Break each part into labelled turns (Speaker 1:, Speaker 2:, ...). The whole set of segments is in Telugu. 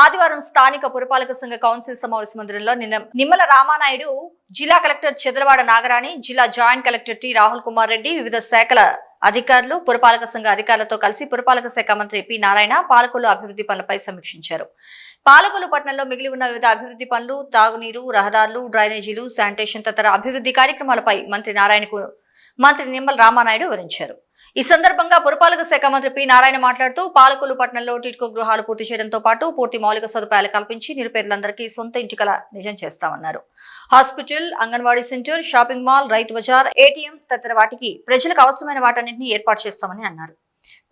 Speaker 1: ఆదివారం స్థానిక పురపాలక సంఘ కౌన్సిల్ సమావేశ మందిరంలో నిన్న నిమ్మల రామానాయుడు జిల్లా కలెక్టర్ చంద్రవాడ నాగరాణి జిల్లా joint collector T Rahul Kumar Reddy వివిధ శాఖల అధికారులు పురపాలక సంఘ అధికారులతో కలిసి పురపాలక శాఖ మంత్రి పి నారాయణ పాలకొల్లు అభివృద్ధి పనులపై సమీక్షించారు. పాలకొల్లు పట్టణంలో మిగిలి ఉన్న వివిధ అభివృద్ధి పనులు తాగునీరు రహదారులు డ్రైనేజీలు శానిటేషన్ తదితర అభివృద్ధి కార్యక్రమాలపై మంత్రి నారాయణకు మంత్రి నిమ్మల రామానాయుడు వివరించారు. ఈ సందర్భంగా పురపాలక శాఖ మంత్రి పి నారాయణ మాట్లాడుతూ పాలకులు పట్టణంలో టిట్కో గృహాలు పూర్తి చేయడంతో పాటు పూర్తి మౌలిక సదుపాయాలు కల్పించి నిరుపేదలందరికీ సొంత ఇంటికల నిజం చేస్తామన్నారు. Hospital anganwadi centre shopping mall Rythu Bazar ATM తదితర వాటికి ప్రజలకు అవసరమైన వాటన్నింటినీ ఏర్పాటు చేస్తామని అన్నారు.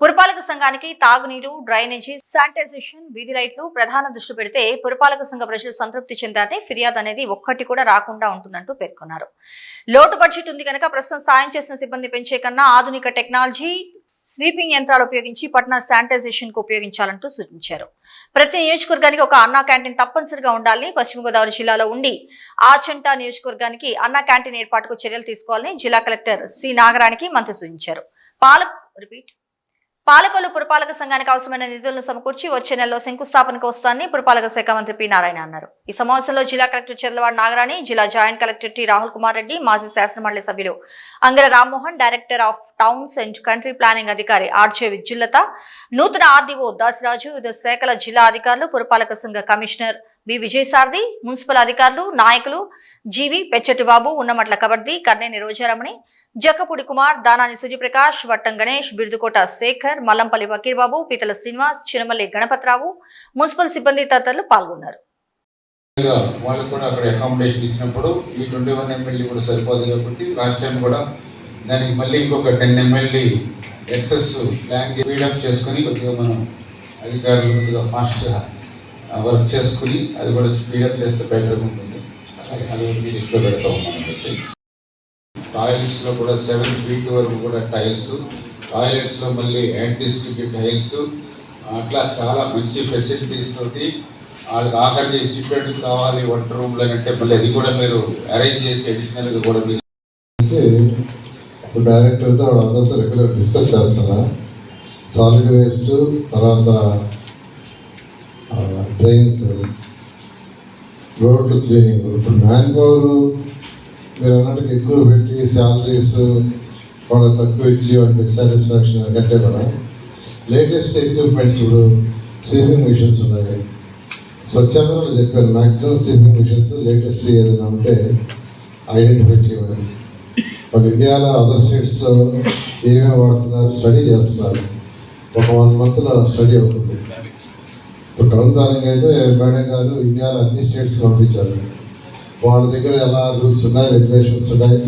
Speaker 1: పురపాలక సంఘానికి తాగునీరు డ్రైనేజీ శానిటైజేషన్ వీధి లైట్లు ప్రధాన దృష్టి పెడితే పురపాలక సంఘ ప్రజలు సంతృప్తి చెందారని ఫిర్యాదు అనేది ఒక్కటి కూడా రాకుండా ఉంటుందంటూ పేర్కొన్నారు. లోటు బడ్జెట్ ఉంది కనుక ప్రస్తుతం సాయం చేసిన సిబ్బంది పెంచే కన్నా ఆధునిక టెక్నాలజీ స్వీపింగ్ యంత్రాలు ఉపయోగించి పట్టణ శానిటైజేషన్కు ఉపయోగించాలంటూ సూచించారు. ప్రతి నియోజకవర్గానికి ఒక అన్నా క్యాంటీన్ తప్పనిసరిగా ఉండాలని పశ్చిమ గోదావరి జిల్లాలో ఉండి ఆచంట నియోజకవర్గానికి అన్నా క్యాంటీన్ ఏర్పాటుకు చర్యలు తీసుకోవాలని జిల్లా కలెక్టర్ సి నాగరానికి మంత్రి సూచించారు. పాల రిపీట్. పాలకొల్లు పురపాలక సంఘానికి అవసరమైన నిధులను సమకూర్చి వచ్చే నెలలో శంకుస్థాపనకు వస్తానని పురపాలక శాఖ మంత్రి పి నారాయణ అన్నారు. ఈ సమావేశంలో జిల్లా కలెక్టర్ చెర్లవాడ నాగరాణి జిల్లా joint collector T Rahul Kumar Reddy మాజీ శాసనమండలి సభ్యులు Angara Rammohan director of towns and country planning అధికారి ఆర్జే విద్యుల్లత నూతన ఆర్డీఓ దాసిరాజు వివిధ శాఖల జిల్లా అధికారులు పురపాలక సంఘ కమిషనర్ బి విజయసారథి మున్సిపల్ అధికారులు నాయకులు జీవి పెచ్చటిబాబు ఉన్నమట్ల కబడ్ది కర్నేని రోజారమణి జక్కపూడి కుమార్ దానాని సూర్యప్రకాష్ వట్టం గణేష్ బిర్దుకోట శేఖర్ మల్లంపల్లి వకీర్బాబు పీతల శ్రీనివాస్ చినమల్లి గణపతిరావు మున్సిపల్ సిబ్బంది తదితరులు పాల్గొన్నారు.
Speaker 2: గా వాళ్ళకి కూడా అక్కడ అకామిడేషన్ ఇచ్చినప్పుడు ఈ ట్వంటీ వన్ ఎమ్మెల్యే కూడా సరిపోదు కాబట్టి లాస్ట్ టైం కూడా దానికి మళ్ళీ ఇంకొక ten MLA excess plan speed up చేసుకొని కొద్దిగా మనం అధికారులు కొద్దిగా ఫాస్ట్గా వర్క్ చేసుకుని అది కూడా స్పీడప్ చేస్తే బెటర్ ఉంటుంది అది మీ లిస్ట్లో పెడతా ఉన్నాను పెట్టి టాయిలెట్స్లో కూడా సెవెన్ ఫీట్ వరకు కూడా టైల్స్ టాయిలెట్స్లో మళ్ళీ యాంటీస్టిక్ టైల్స్ అట్లా చాలా మంచి ఫెసిలిటీస్ తోటి వాళ్ళకి ఆఖరికి చిట్టెడు కావాలి వంట రూమ్లో అంటే మళ్ళీ అది కూడా మీరు అరేంజ్ చేసి అడిషనల్గా కూడా మీరు
Speaker 3: ఇప్పుడు డైరెక్టర్తో వాళ్ళందరితో రెగ్యులర్ డిస్కస్ చేస్తున్నా సాలిడ్ వేస్ట్ తర్వాత డ్రైన్స్ రోడ్లు క్లీనింగ్ ఇప్పుడు మ్యాన్ పవర్ మీరు అన్నట్టుగా ఎక్కువ పెట్టి శాలరీస్ వాళ్ళకి తక్కువ ఇచ్చి వాటి డిస్సాటిస్ఫాక్షన్ కట్టే కూడా లేటెస్ట్ ఎక్విప్మెంట్స్ ఇప్పుడు స్వీపింగ్ మిషన్స్ ఉన్నాయి. స్వచ్ఛందంలో చెప్పారు మ్యాక్సిమం స్వీపింగ్ మిషన్స్ లేటెస్ట్ ఏదైనా ఉంటే ఐడెంటిఫై చేయమని. వాళ్ళు ఇండియాలో అదర్ స్టేట్స్లో ఏమేమి వాడుతున్నారు స్టడీ చేస్తున్నారు. ఒక వన్ మంత్లో స్టడీ అవుతుంది. ఇప్పుడు టౌన్ ప్లానింగ్ అయితే మేడం గారు ఇండియాలో అన్ని స్టేట్స్ పంపించారు. వాళ్ళ దగ్గర ఎలా రూల్స్ ఉన్నాయి రెగ్యులేషన్స్ ఉన్నాయి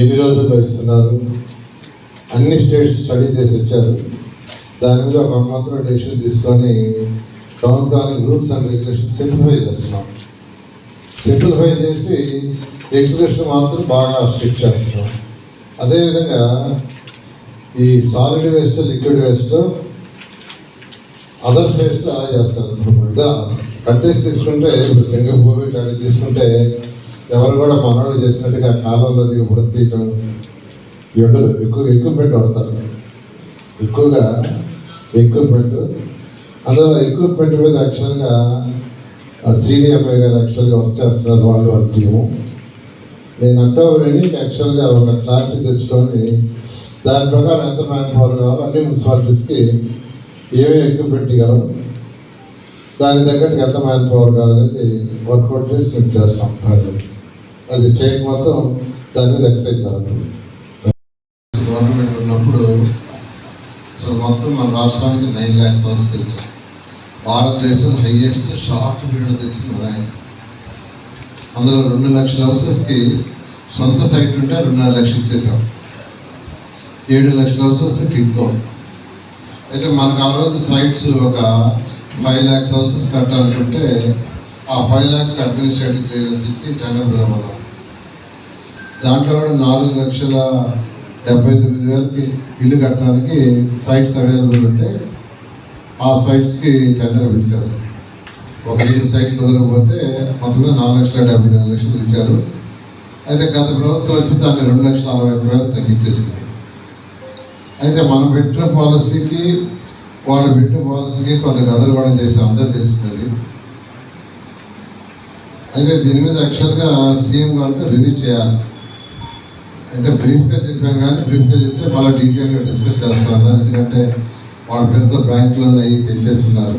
Speaker 3: ఎన్ని రోజులు భరిస్తున్నారు అన్ని స్టేట్స్ స్టడీ చేసి వచ్చారు. దాని మీద ఒక మాత్రం డెసిషన్ తీసుకొని town planning rules and regulation simplify చేస్తున్నాం. సింప్లిఫై చేసి ఎగ్జిక్యూషన్ మాత్రం బాగా స్ట్రిక్ట్ చేస్తున్నాం. అదేవిధంగా ఈ solid waste liquid waste other స్టేట్స్లో అలా చేస్తారు. ఇప్పుడు ఇదా కంట్రీస్ తీసుకుంటే ఇప్పుడు సింగపూర్ ఇట్లాంటివి తీసుకుంటే ఎవరు కూడా మనవాళ్ళు చేసినట్టుగా కాలంలో దిగి బుడత తీయటం ఉండదు ఎక్కువ ఎక్విప్మెంట్ వాడతారు ఎక్కువగా ఎక్విప్మెంట్ అందులో ఎక్విప్మెంట్ మీద యాక్చువల్గా సిడిఎంఏ గారు యాక్చువల్గా వర్క్ చేస్తున్నారు వాళ్ళు వాళ్ళ టీము. నేను అంటే యాక్చువల్గా ఒక క్లారిటీ తెచ్చుకొని దాని ప్రకారం ఎంత మ్యాన్ పవర్ కావాలో అన్ని మున్సిపాలిటీస్కి ఏమేమి ఎక్కువ పెట్టగలం దాని తగ్గట్టు ఎంత మ్యాన్ పవర్ కావాలనేది వర్కౌట్ చేసి మేము చేస్తాం ప్రాజెక్ట్ అది స్టేట్ మొత్తం దాని మీద ఎక్సైజ్ చేయాలి గవర్నమెంట్ ఉన్నప్పుడు సో మొత్తం మన రాష్ట్రానికి నైన్ ల్యాక్స్ హౌస్ తెచ్చాం భారతదేశం హైయెస్ట్ షార్ట్ పీరియడ్ తెచ్చింది మన ఆయన. అందులో రెండు లక్షల హౌసెస్కి సొంత సైట్ ఉంటే రెండున్నర లక్షలు ఇచ్చేసాం. ఏడు లక్షల హౌసెస్ టిక్కో అయితే మనకు ఆ రోజు సైట్స్ ఒక ఫైవ్ ల్యాక్స్ హౌసెస్ కట్టాలనుకుంటే ఆ ఫైవ్ ల్యాక్స్కి అడ్మినిస్ట్రేటివ్ క్లియరెన్స్ ఇచ్చి టెండర్ పిలవడం దాంట్లో కూడా నాలుగు లక్షల డెబ్బై తొమ్మిది వేలకి ఇల్లు కట్టడానికి సైట్స్ అవైలబుల్ ఉంటే ఆ సైట్స్కి టెండర్ పిలిచారు. ఒక ఇల్లు సైట్ కుదరకపోతే మొత్తంగా నాలుగు లక్షల డెబ్బై నాలుగు లక్షలు ఇచ్చారు అయితే గత ప్రభుత్వం వచ్చి దాన్ని రెండు లక్షల అరవై ఐదు వేలు తగ్గించేసింది. అయితే మనం పెట్టిన పాలసీకి వాళ్ళు పెట్టిన పాలసీకి కొంత గందరగోళం చేసి అందరూ తెలుస్తుంది. అయితే దీని మీద యాక్చువల్గా సీఎం గారితో రివ్యూ చేయాలి. అంటే బ్రీఫ్గా చెప్పాం కానీ బ్రీఫ్గా చెప్తే మళ్ళీ డీటెయిల్గా డిస్కస్ చేస్తాను ఎందుకంటే వాళ్ళ పేరుతో బ్యాంకులో అవి తెచ్చేస్తున్నారు.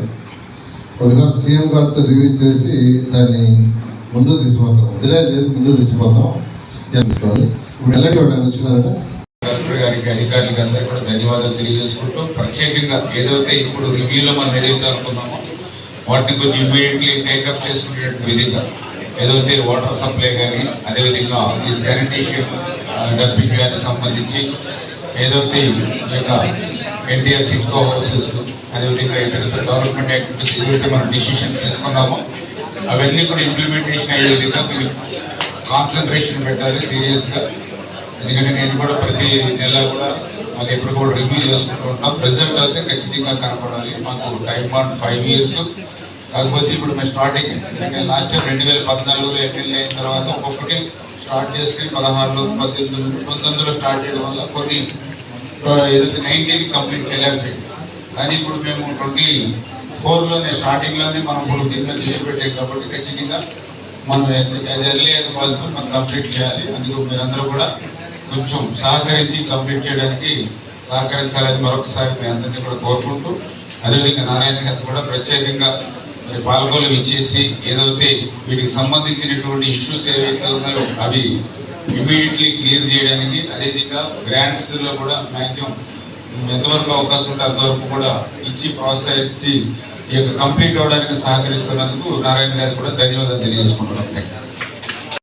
Speaker 3: ఒకసారి సీఎం గారితో రివ్యూ చేసి దాన్ని ముందు తీసుకుపోతాం. వదిలేదు ముందు తీసుకుపోతాం. తీసుకోవాలి? ఇప్పుడు ఎలాంటి వాడు వచ్చినారంటే.
Speaker 2: కలెక్టర్ గారికి అధికారులకి అందరికీ కూడా ధన్యవాదాలు తెలియజేసుకుంటూ ప్రత్యేకంగా ఏదైతే ఇప్పుడు రివ్యూలో మనం ఏదైతే అనుకున్నామో వాటిని కొంచెం ఇమీడియట్లీ టేకప్ చేసుకునేటువంటి విధంగా ఏదైతే వాటర్ సప్లై కానీ అదేవిధంగా ఈ శానిటేషన్ డబ్బింగ్ కానీ సంబంధించి ఏదైతే ఈ యొక్క ఎన్టీఆర్ టిక్కో హౌసెస్ అదేవిధంగా ఇతర డెవలప్మెంట్ యాక్టివిటీస్ ఏదైతే మనం డిసిషన్ తీసుకున్నామో అవన్నీ కూడా ఇంప్లిమెంటేషన్ అయ్యే విధంగా కాన్సన్ట్రేషన్ పెట్టాలి సీరియస్గా ఎందుకంటే నేను కూడా ప్రతి నెల కూడా మళ్ళీ ఎప్పుడు కూడా రివ్యూ చేసుకుంటూ ఉంటాం. ప్రెసెంట్ అయితే ఖచ్చితంగా కనపడాలి. మాకు టైం ఆన్ ఫైవ్ ఇయర్స్ కాకపోతే ఇప్పుడు మేము స్టార్టింగ్ లాస్ట్ ఇయర్ రెండు వేల పద్నాలుగులో ఎమ్మెల్యే అయిన తర్వాత ఒక్కొక్కటి స్టార్ట్ చేసుకుని పదహారులో పద్దెనిమిది పంతొమ్మిదిలో స్టార్ట్ చేయడం వల్ల కొన్ని ఆ, ఏదైతే నైన్టీన్ కంప్లీట్ చేయలేకపోయింది కానీ ఇప్పుడు మేము ట్వంటీ ఫోర్లోనే స్టార్టింగ్లోనే మనం ఇప్పుడు దీని మీద దృష్టి పెట్టాం కాబట్టి ఖచ్చితంగా మనం ఎర్లీ యాజ్ పాసిబుల్ మనం కంప్లీట్ చేయాలి. అందుకు మీరందరూ కూడా కొంచెం సహకరించి కంప్లీట్ చేయడానికి సహకరించాలని మరొకసారి మీ అందరినీ కూడా కోరుకుంటూ అదేవిధంగా నారాయణ గారు కూడా ప్రత్యేకంగా మరి పాల్గొలు ఇచ్చేసి ఏదైతే వీటికి సంబంధించినటువంటి ఇష్యూస్ ఏవైతే ఉన్నాయో అవి ఇమీడియట్లీ క్లియర్ చేయడానికి అదేవిధంగా గ్రాంట్స్లో కూడా మ్యాక్సిమం ఎంతవరకు అవకాశం ఉంటే అంతవరకు కూడా ఇచ్చి ప్రోత్సహించి ఈ యొక్క కంప్లీట్ అవ్వడానికి సహకరిస్తున్నందుకు నారాయణ గారికి కూడా ధన్యవాదాలు తెలియజేసుకుంటున్నాం.